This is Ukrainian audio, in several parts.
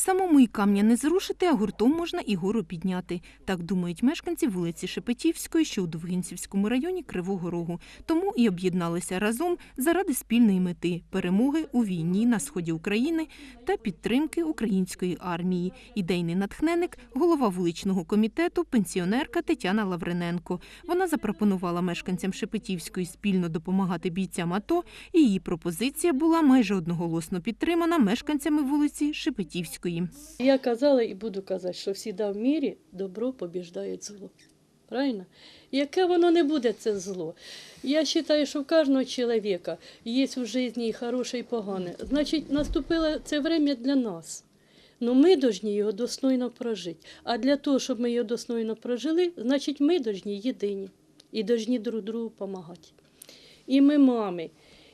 Самому і камня не зрушити, а гуртом можна і гору підняти. Так думають мешканці вулиці Шепетівської, що у Довгинцівському районі Кривого Рогу. Тому і об'єдналися разом заради спільної мети перемоги у війні на сході України та підтримки української армії. Ідейний натхненник, голова вуличного комітету, пенсіонерка Тетяна Лавриненко. Вона запропонувала мешканцям Шепетівської спільно допомагати бійцям АТО, і її пропозиція була майже одноголосно підтримана мешканцями вулиці Шепетівської. Я казала і буду казати, що всіда в мірі добро побіждає зло. Правильно? Яке воно не буде, це зло. Я вважаю, що в кожного чоловіка є у житті і хороше, і погане. Значить, наступило це время для нас. Ну ми повинні його достойно прожити. А для того, щоб ми його достойно прожили, значить ми повинні єдині і повинні друг другу допомагати. І ми мами,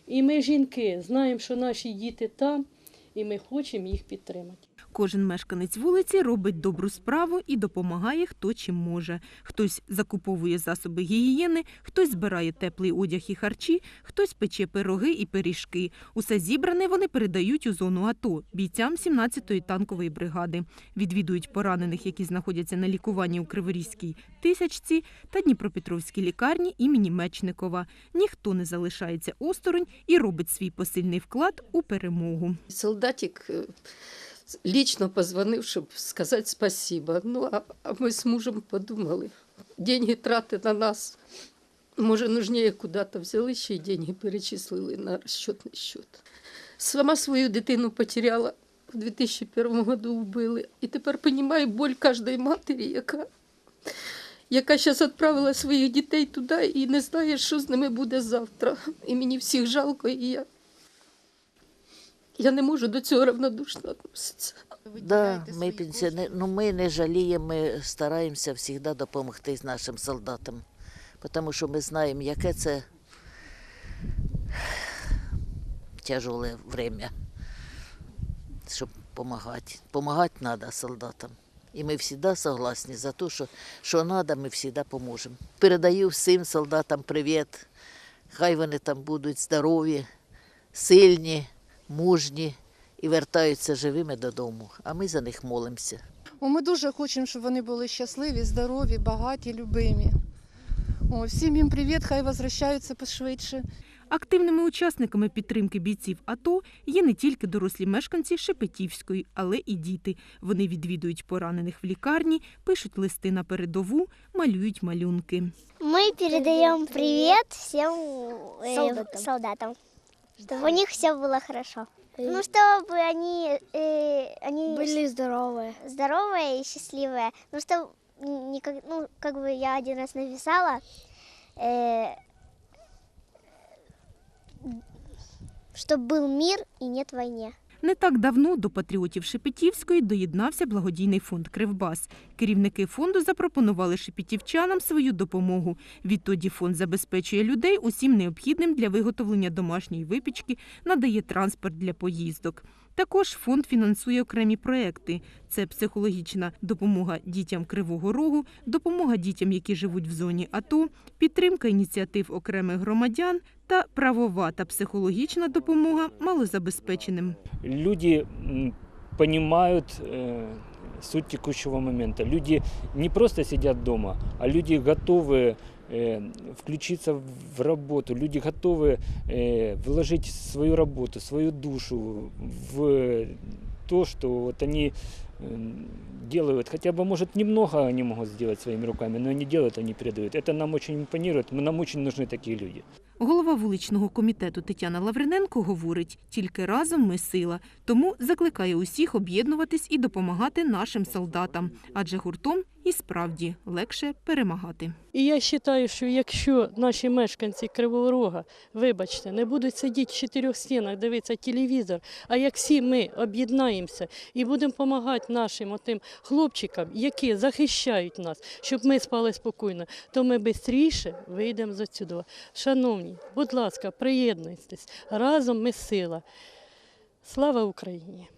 і ми жінки знаємо, що наші діти там, і ми хочемо їх підтримати. Кожен мешканець вулиці робить добру справу і допомагає хто чим може. Хтось закуповує засоби гігієни, хтось збирає теплий одяг і харчі, хтось пече пироги і пиріжки. Усе зібране вони передають у зону АТО бійцям 17-ї танкової бригади. Відвідують поранених, які знаходяться на лікуванні у Криворізькій тисячці та Дніпропетровській лікарні імені Мечникова. Ніхто не залишається осторонь і робить свій посильний вклад у перемогу. Солдатик э, лично позвонив, щоб сказати спасибо. Ну, а, ми з мужем подумали, деньги трати на нас. Може, нужніше куди-то взяли ще й деньги перечислили на розчетний счет. Сама свою дитину потеряла в 2001 году вбили. І тепер розумію боль кожної матері, яка, яка зараз відправила своїх дітей туди і не знає, що з ними буде завтра. І мені всіх жалко, і я я не можу до цього равнодушно відноситися. Да, ми пенсіонери, ну ми не жаліємо, ми стараємося завжди допомогти нашим солдатам, тому що ми знаємо, яке це тяжеле время, щоб допомагати. Помагати треба солдатам. І ми завжди согласні за те, що, що треба, ми завжди поможемо. Передаю всім солдатам привіт. Хай вони там будуть здорові, сильні, мужні і вертаються живими додому. А ми за них молимося. О, Ми дуже хочемо, щоб вони були щасливі, здорові, багаті, любимі. О, всім їм привіт, хай возвращаються пошвидше. Активними учасниками підтримки бійців АТО є не тільки дорослі мешканці Шепетівської, але і діти. Вони відвідують поранених в лікарні, пишуть листи на передову, малюють малюнки. Мы передаем привет всем э, солдатам. Чтобы у них все было хорошо. Ну, чтобы они, э, они были здоровые. Здоровые и счастливые. Ну, что, никак, ну, как бы я один раз написала, э, чтобы был мир и нет войне. Не так давно до патріотів Шепетівської доєднався благодійний фонд Кривбас. Керівники фонду запропонували шепетівчанам свою допомогу. Відтоді фонд забезпечує людей усім необхідним для виготовлення домашньої випічки, надає транспорт для поїздок. Також фонд фінансує окремі проекти: це психологічна допомога дітям Кривого Рогу, допомога дітям, які живуть в зоні АТО, підтримка ініціатив окремих громадян та правова та психологічна допомога малозабезпеченим. люди м, понимают э, суть текущего момента. Люди не просто сидят дома, а люди готовы э, включиться в работу, люди готовы э, вложить свою работу, свою душу в то, что вот они э, делают. Хотя бы, может, немного они могут сделать своими руками, но они делают, они передают. Это нам очень импонирует, нам очень нужны такие люди. Голова вуличного комітету Тетяна Лавриненко говорить: тільки разом ми сила. Тому закликає усіх об'єднуватись і допомагати нашим солдатам, адже гуртом і справді легше перемагати. І я вважаю, що якщо наші мешканці Кривого Рога, вибачте, не будуть сидіти в чотирьох стінах, дивитися телевізор, а як всі ми об'єднаємося і будемо допомагати нашим отим хлопчикам, які захищають нас, щоб ми спали спокійно, то ми швидше вийдемо з цього. Шановні, будь ласка, приєднуйтесь. Разом ми сила. Слава Україні!